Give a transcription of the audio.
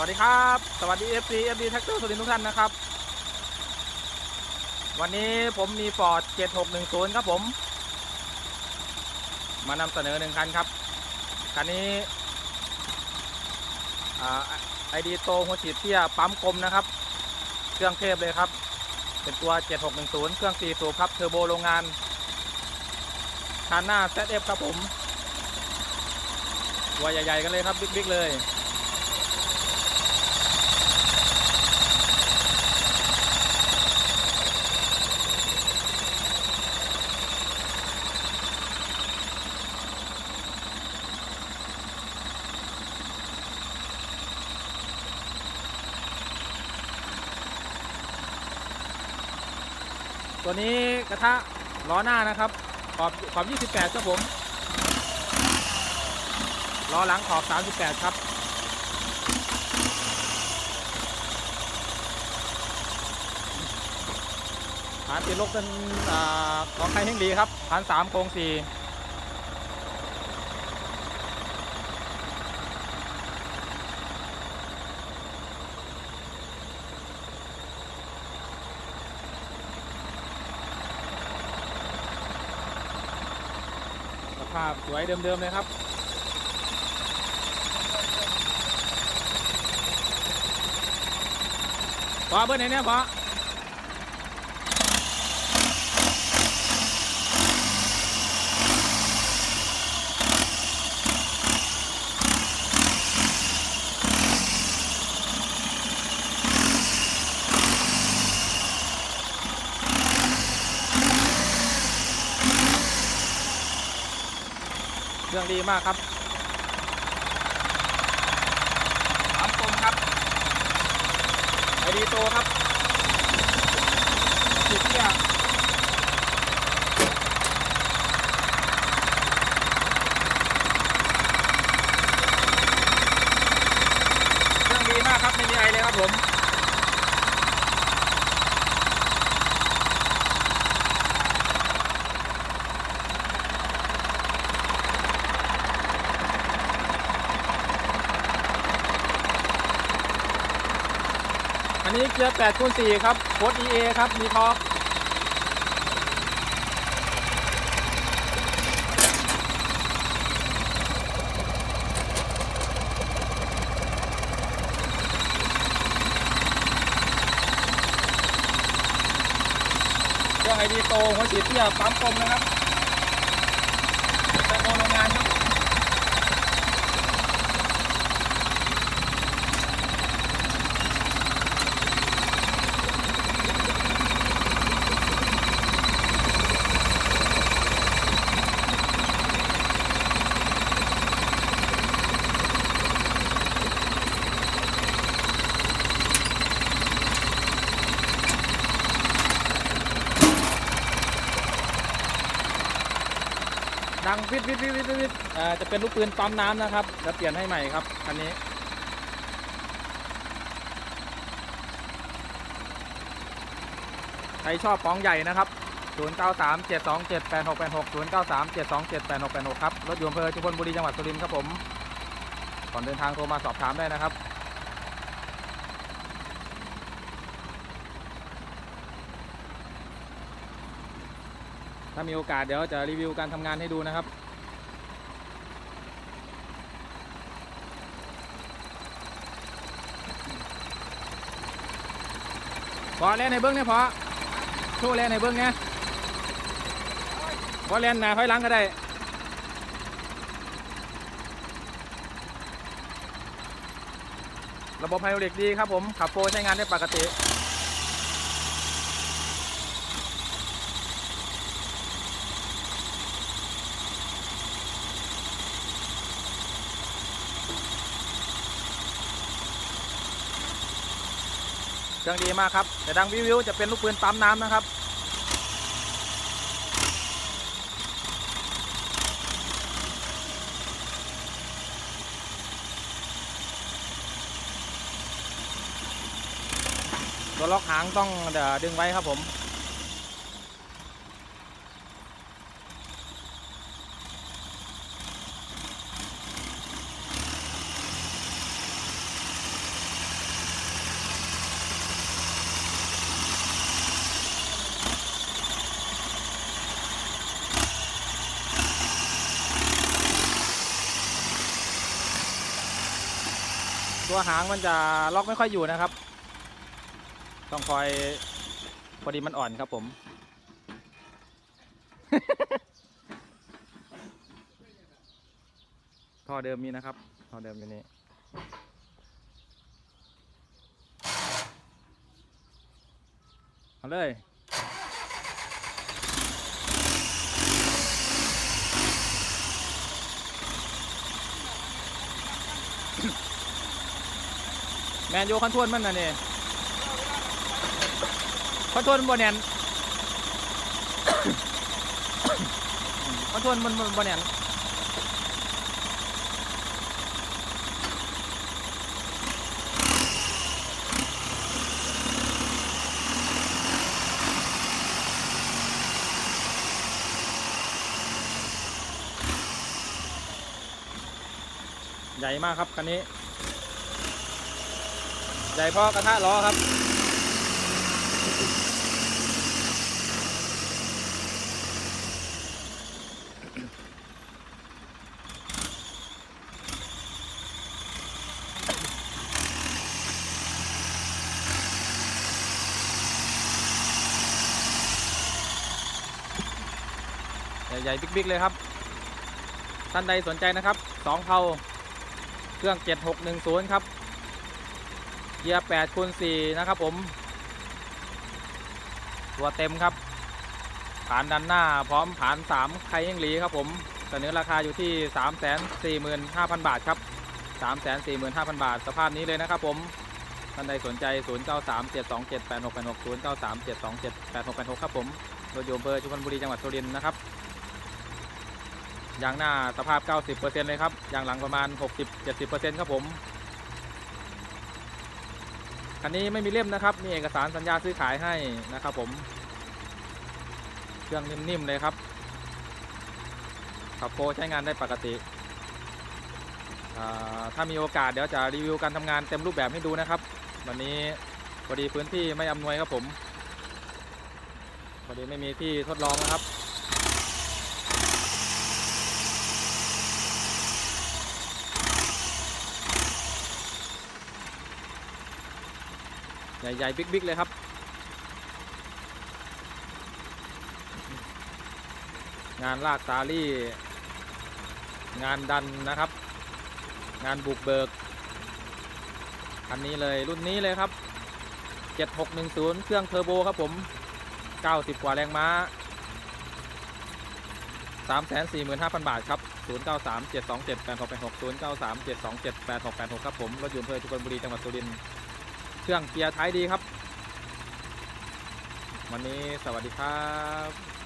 วัสดีครับ สวัสดี FC FD แท็กเตอร์สุรินทุกท่านนะครับ วันนี้ผมมี Ford 7610 ครับผม มานำเสนอหนึ่งคันครับ คันนี้ไอดีโตหัวฉีดเที่ยปั๊มกลมนะครับ เครื่องเทพเลยครับ เป็นตัว 7610 เครื่อง4สูบครับ เทอร์โบโรงงานคันหน้า ZF ครับผม ตัวใหญ่ๆกันเลยครับ บิ๊กๆเลย ตัวนี้กระทะล้อหน้านะครับ ขอบขอบ 28 ครับผมล้อหลังขอบ 38 ครับ ฐานติดลบเป็นของไทยเฮงลีครับฐาน3โครง4าพสวยเดิมๆเลยครับ พอเบิ้ลไหนเนี่ยพอ ดีมากครับสามคมครับไอดีโตครับสิบเนี่ยเครื่องดีมากครับไม่มีไอเลยครับผม อันนี้เกียร์8คูณ4ครับโค้ด EA ครับ มีทอร์กเครื่องไอดีโตหัวฉีดเตี้ยปั๊มกลมนะครับเป็นโรงงานครับ ดังวิดวิดวิดวิดวิดอ่อจะเป็นลูกปืนปั๊มน้ำนะครับจะเปลี่ยนให้ใหม่ครับคันนี้ใครชอบป้องใหญ่นะครับ093 727 8686 093 727 8686 ครับ รถยู่อำเภอชุมพลบุรี จังหวัดสุรินทร์ครับผม ก่อนเดินทางโทรมาสอบถามได้นะครับ ถ้ามีโอกาสเดี๋ยวจะรีวิวการทำงานให้ดูนะครับ พอเล่นในเบื้องเนี่ยพอโชว์เล่นในเบื้องเนี่ยพอเล่นหน้าถอยหลังก็ได้ระบบไฮดรอลิกดีครับผมขับโฟร์ใช้งานได้ปกติ เครื่องดีมากครับ แต่ดังวิวิวจะเป็นลูกปืนปั๊มน้ำนะครับ ตัวล็อกหางต้องเดาดึงไว้ครับผม ตัวหางมันจะล็อกไม่ค่อยอยู่นะครับ ต้องคอยพอดีมันอ่อนครับผม ท่อเดิมมีนะครับ ท่อเดิมอยู่นี่เอาเลย แมนโยคันทวนมันน่ะนี่คันทวนบนแนนคันทวนมันบนแนนใหญ่มากครับคันนี้ ใหญ่พราะกระทะล้อครับ ใหญ่ๆบิ๊กๆเลยครับ ท่านใดสนใจนะครับสองเผาเครื่อง 7610 ครับ เกียร์8คูณ4นะครับผม ตัวเต็มครับฐานดันหน้าพร้อมฐาน3ไคยังหลีครับผมเสนอราคาอยู่ที่345,000บาทครับ345,000บาท สภาพนี้เลยนะครับผมท่านใดสนใจ 0937278686 0937278686 ครับผมรถยนต์เบอร์ชุมพลบุรีจังหวัดสุรินทร์นะครับยางหน้าสภาพ 90%เลยครับยางหลังประมาณ 60-70%ครับผม คันนี้ไม่มีเล่มนะครับ มีเอกสารสัญญาซื้อขายให้นะครับ ผม เครื่องนิ่มๆเลยครับ ขับโฟใช้งานได้ปกติ ถ้ามีโอกาสเดี๋ยวจะรีวิวการทำงานเต็มรูปแบบให้ดูนะครับ วันนี้พอดีพื้นที่ไม่อำนวยครับผมพอดีไม่มีที่ทดลองนะครับ ใหญ่ๆ บิ๊กๆ เลยครับ งานลากซาลี่ งานดันนะครับ งานบุกเบิกอันนี้เลยรุ่นนี้เลยครับ 7610 เครื่องเทอร์โบครับผม 90 กว่าแรงม้า 345,000 บาทครับ0937278686 0937278686 ครับผม รถยนต์เพลินทุกคนบุรีจังหวัดสุรินทร์ รื่องเกียร์ท้ายดีครับ วันนี้สวัสดีครับ